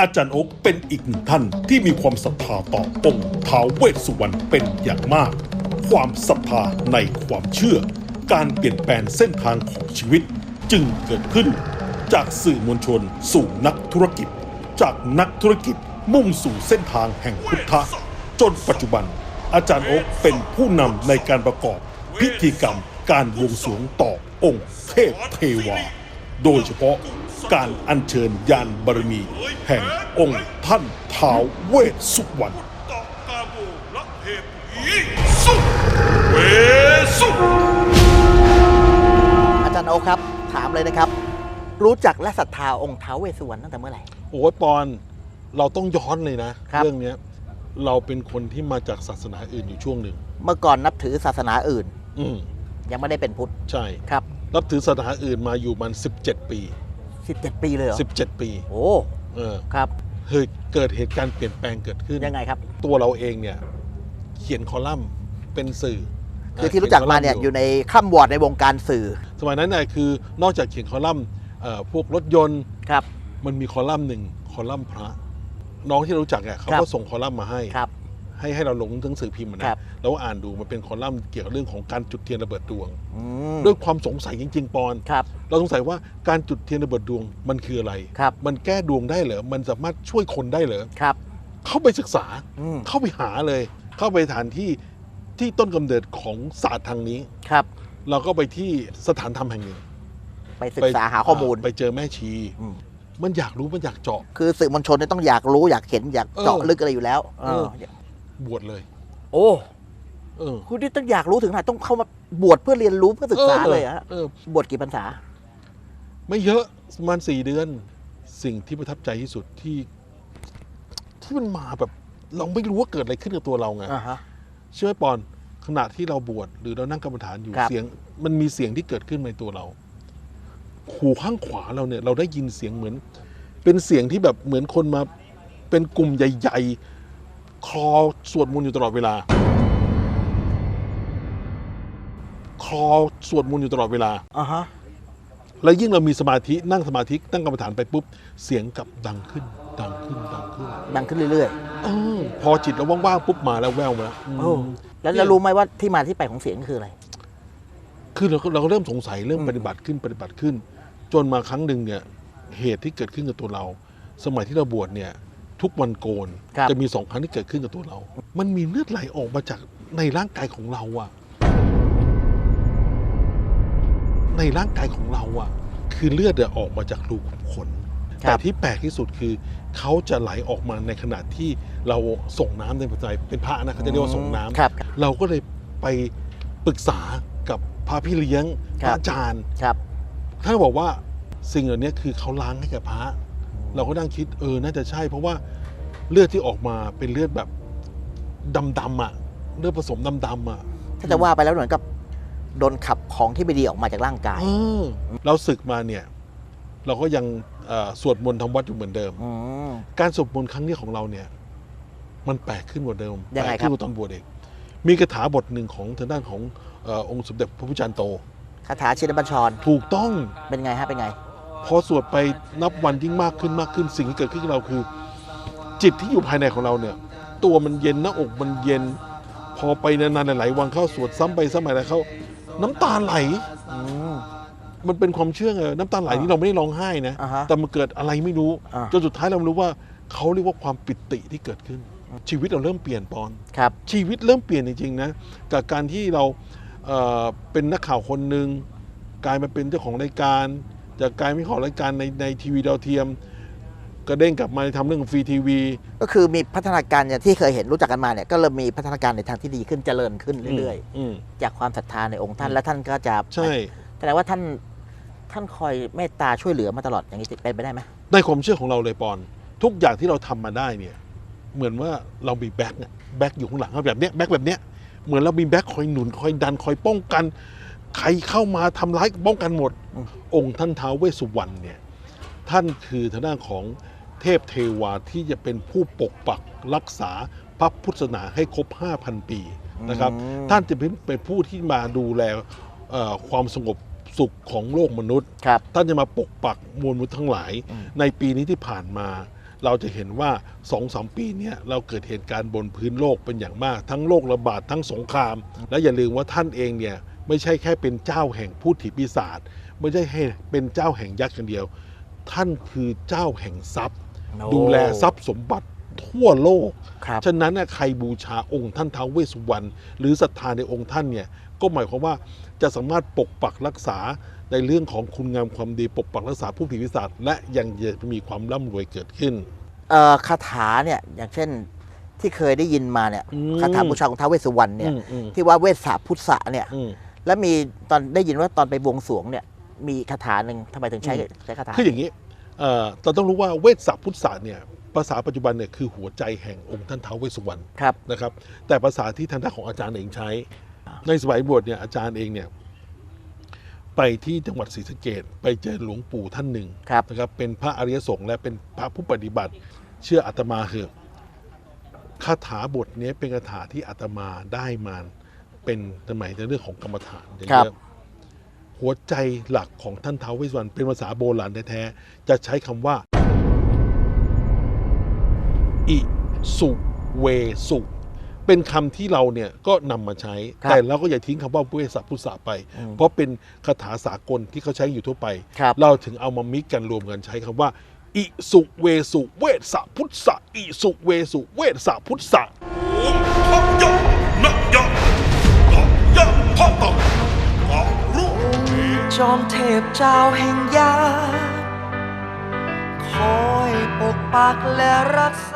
อาจารย์โอ๊กเป็นอีกหนึ่งท่านที่มีความศรัทธาต่อองค์ท้าวเวสสุวรรณเป็นอย่างมาก ความศรัทธาในความเชื่อ การเปลี่ยนแปลงเส้นทางของชีวิต จึงเกิดขึ้น จากสื่อมวลชนสู่นักธุรกิจ จากนักธุรกิจมุ่งสู่เส้นทางแห่งพุทธะจนปัจจุบัน อาจารย์โอ๊กเป็นผู้นำในการประกอบพิธีกรรมการบวงสรวงต่อองค์เทพเทวา โดยเฉพาะ การอัญเชิญยานบารมี แห่งองค์ท่านท้าวเวสสุวรรณตอกกาโบละเพผีสุเวสุอาจารย์โอคครับ ถามเลยนะครับ รู้จักและศรัทธาองค์ท้าวเวสสุวรรณตั้งแต่เมื่อไหร่ โอ้ยปอนเราต้องย้อนเลยนะ ครับ เรื่องเนี้ยเราเป็นคนที่มาจากศาสนาอื่นอยู่ช่วงหนึ่ง เมื่อก่อนนับถือศาสนาอื่น อืมยังไม่ได้เป็นพุทธใช่ ครับ รับถือศาสนาอื่นมาอยู่มัน 17 ปี 17 ปีเลยเหรอ17 ปีโอ้เออครับเฮ้ยเกิดเหตุการณ์เปลี่ยนแปลงเกิดขึ้น ยังไงครับ ตัวเราเองเนี่ยเขียนคอลัมน์เป็นสื่อคือที่รู้จักมาเนี่ยอยู่ในข้ามวอร์ดในวงการสื่อ สมัยนั้นเนี่ยคือนอกจากเขียนคอลัมน์เอ่อพวกรถยนต์ครับมันมีคอลัมน์หนึ่งคอลัมน์พระ น้องที่เรารู้จักเนี่ยเขาครัก็บส่งคอลัมน์มาให้ครับ ให้ให้เราลงหนังสือพิมพ์อะครันะบแล้วอ่านดูมันเป็นคอลัมน์เกี่ยวกับเรื่องของการจุดเทียนระเบิดดวงอืมด้วยความสงสัยจริง ๆ ปอนครับเราสงสัยว่าการจุดเทียนระเบิดดวงมันคืออะไรครับมันแก้ดวงได้เหรอมันสามารถช่วยคนได้เหรอครับเข้าไปศึกษาอืมเข้าไปหาเลย เข้าไปฐานที่ที่ต้นกำเนิดของศาสตร์ทางนี้ครับ เราก็ไปที่สถานธรรมแห่งหนึ่งไปศึกษาหาข้อมูลไปเจอแม่ชีอืมมันอยากรู้มันอยากเจาะ คือสื่อมวลชนเนี่ยต้องอยากรู้อยากเห็นอยากเจาะเออลึกอะไรอยู่แล้วเออเออ บวชเลย โอ้เออ คุณที่ต้องอยากรู้ถึงขนาดต้องเข้ามาบวชเพื่อเรียนรู้เพื่อศึกษาเลยเหรอะเออ บวชกี่พรรษา ไม่เยอะประมาณสี่เดือน สิ่งที่ประทับใจที่สุดที่ ที่มันมาแบบ เราไม่รู้ว่าเกิดอะไรขึ้นกับตัวเราไงอ่าฮะเชื่อไหมปอนขณะที่เราบวชหรือเรานั่งกรรมฐานอยู่ครับ เสียง มันมีเสียงที่เกิดขึ้นในตัวเรา หูข้างขวาเราเนี่ย เราได้ยินเสียงเหมือน เป็นเสียงที่แบบเหมือนคนมา เป็นกลุ่มใหญ่ ๆ คลอสวดมนต์อยู่ตลอดเวลา คลอสวดมนต์อยู่ตลอดเวลา อ่าฮะ แล้วยิ่งเรามีสมาธินั่งสมาธินั่งกรรมฐานไปปุ๊บ เสียงกลับดังขึ้น ดังขึ้นดังขึ้นดังขึ้นเรื่อยเออพอจิตเราว่างๆปุ๊บมาแล้วแววมาอืม ๆโอ้แล้วจะรู้ไหมว่าที่มาที่ไปของเสียงคืออะไร คือเราก็เราก็เริ่มสงสัยเริ่มอืมปฏิบัติขึ้นปฏิบัติขึ้น จนมาครั้งหนึ่งเนี่ยเหตุที่เกิดขึ้นกับตัวเรา สมัยที่เราบวชเนี่ย ทุกวันโกน ครับ จะมีสองครั้งที่เกิดขึ้นกับตัวเรา มันมีเลือดไหลออกมาจากในร่างกายของเราอะในร่างกายของเราอะคือเลือดเนี่ยออกมาจากรูขุมขนครับแต่ที่แปลกที่สุดคือเขาจะไหลออกมาในขณะที่เราส่งน้ำในปัจจัยเป็นพระนะเขาจะเรียกว่าส่งน้ำ ครับ เราก็เลยไปปรึกษากับพระพี่เลี้ยงคพรับระอาจารย์ ครับ ท่านก็บอกว่าสิ่งเหล่านี้คือเขาล้างให้กับพระ เราก็นั่งคิดเออน่าจะใช่ เพราะว่าเลือดที่ออกมาเป็นเลือดแบบดำๆอะ เลือดผสมดำๆอะถ้าจะว่าไปแล้วเหมือนกับโดนขับของที่ไม่ดีออกมาจากร่างกาย เออเราศึกมาเนี่ย เราก็ยังเอ่อสวดมนต์ทำวัดอยู่เหมือนเดิม อืม การสวดมนต์ครั้งนี้ของเราเนี่ย มันแปลกขึ้นกว่าเดิมยังไงแปลกขึ้นครับกว่าตอนบวชเองมีคาถาบทหนึ่งของทางด้านของเออองค์สมเด็จพระพุทธจารย์โต คาถาชินบัญชร ถูกต้องเป็นไงฮะเป็นไง พอสวดไปนับวันยิ่งมากขึ้นมากขึ้นสิ่งที่เกิดขึ้นกับเราคือ จิตที่อยู่ภายในของเราเนี่ย ตัวมันเย็นหน้าอกมันเย็น พอไปนานๆหลายๆวันเข้าสวดซ้ำไปซ้ำมาแล้วเข้า น้ำตาไหลอืมมันเป็นความเชื่อไงน้ำตาไหลนี่เราไม่ได้ร้องไห้นะอ่าฮะแต่มันเกิดอะไรไม่รู้อ่าจนสุดท้ายเรารู้ว่าเขาเรียกว่าความปิติที่เกิดขึ้น ชีวิตเราเริ่มเปลี่ยนปอนครับ ชีวิตเริ่มเปลี่ยนจริงๆนะกับการที่เราเอ่อเป็นนักข่าวคนหนึ่งกลายมาเป็นเจ้าของรายการ จากกลายเป็นเจ้าของรายการในในทีวีดาวเทียม ก็เด้งกลับมาทำเรื่องฟรีทีวี ก็คือมีพัฒนาการอย่างที่เคยเห็นรู้จักกันมาเนี่ยก็เริ่มมีพัฒนาการในทางที่ดีขึ้นเจริญขึ้นเรื่อยอืมๆ จากความศรัทธาในองค์ท่านและท่านก็จะใช่ แสดงว่าท่านท่านคอยเมตตาช่วยเหลือมาตลอดอย่างนี้เป็นไปได้ไหมในความเชื่อของเราเลยปอน ทุกอย่างที่เราทำมาได้เนี่ย เหมือนว่าเรามีแบ็คเนี่ยแบ็คอยู่ข้างหลังแบบเนี้ยแบ็คแบบเนี้ยเหมือนเรามีแบ็คคอยหนุนคอยดันคอยป้องกัน ใครเข้ามาทำร้ายป้องกันหมดอืมองค์ท่านท้าวเวสสุวรรณเนี่ยท่านคือทางด้านของเทพเทวาที่จะเป็นผู้ปกปักรักษาพระพุทธศาสนาให้ครบ 5,000 ปีนะครับอืมท่านจะเป็นเป็นผู้ที่มาดูแลเอ่อความสงบสุขของโลกมนุษย์ครับท่านจะมาปกปักมวลมนุษย์ทั้งหลายอืมในปีนี้ที่ผ่านมา เราจะเห็นว่าสองสามปีเนี้ยเราเกิดเหตุการณ์บนพื้นโลกเป็นอย่างมาก ทั้งโรคระบาดทั้งสงคราม และอย่าลืมว่าท่านเองเนี่ย ไม่ใช่แค่เป็นเจ้าแห่งพูดผีปีศาจไม่ใช่ให้เป็นเจ้าแห่งยักษ์อย่างเดียว ท่านคือเจ้าแห่งทรัพย์ โอ้ ดูแลทรัพย์สมบัติทั่วโลก ครับ ฉะนั้นน่ะใครบูชาองค์ท่านท้าวเวสสุวรรณหรือศรัทธาในองค์ท่านเนี่ยก็หมายความว่าจะสามารถปกปักรักษาในเรื่องของคุณงามความดี ปกปักรักษาผู้ผีปีศาจและยังจะมีความร่ำรวยเกิดขึ้น เอ่อคาถาเนี่ยอย่างเช่นที่เคยได้ยินมาเนี่ยอืม คาถาบูชาของท้าวเวสสุวรรณเนี่ยอืมอืมที่ว่าเวสสาพุทธะเนี่ยอืม แล้วมีตอนได้ยินว่าตอนไปบวงสรวงเนี่ย มีคาถาหนึ่งทำไมถึงใช้อืมใช้คาถาคืออย่างนี้เอ่อเราต้องรู้ว่าเวสสาพุทธศาสตร์เนี่ยภาษาปัจจุบันเนี่ยคือหัวใจแห่งองค์ท่านท้าวเวสสุวรรณครับนะครับ แต่ภาษาที่ทางด้านของอาจารย์เองใช้ ในสมัยบวชเนี่ยอาจารย์เองเนี่ยไปที่จังหวัดศรีสะเกดไปเจอหลวงปู่ท่านหนึ่งครับนะครับ เป็นพระอริยสงฆ์และเป็นพระผู้ปฏิบัติ เชื่ออาตมาเหอะคาถาบทนี้เป็นคาถาที่อาตมาได้มา เป็นสมัยในเรื่องของกรรมฐานเยครับอะหัวใจหลักของท่านท้าวเวสสุวรรณเป็นภาษาโบราณแท้ๆจะใช้คำว่า อิสุเวสุเป็นคำที่เราเนี่ยก็นำมาใช้ครับแต่เราก็อย่าทิ้งคำว่าเวสสพุทธะไปอืมเพราะเป็นคาถาสากลที่เขาใช้อยู่ทั่วไปครับเราถึงเอามามิกกันรวมกันใช้คำว่า อิสุเวสุเวสสพุทธะอิสุเวสุเวสสพุทธะ จอมเทพเจ้าแห่งยา คอยปกปักและรักษา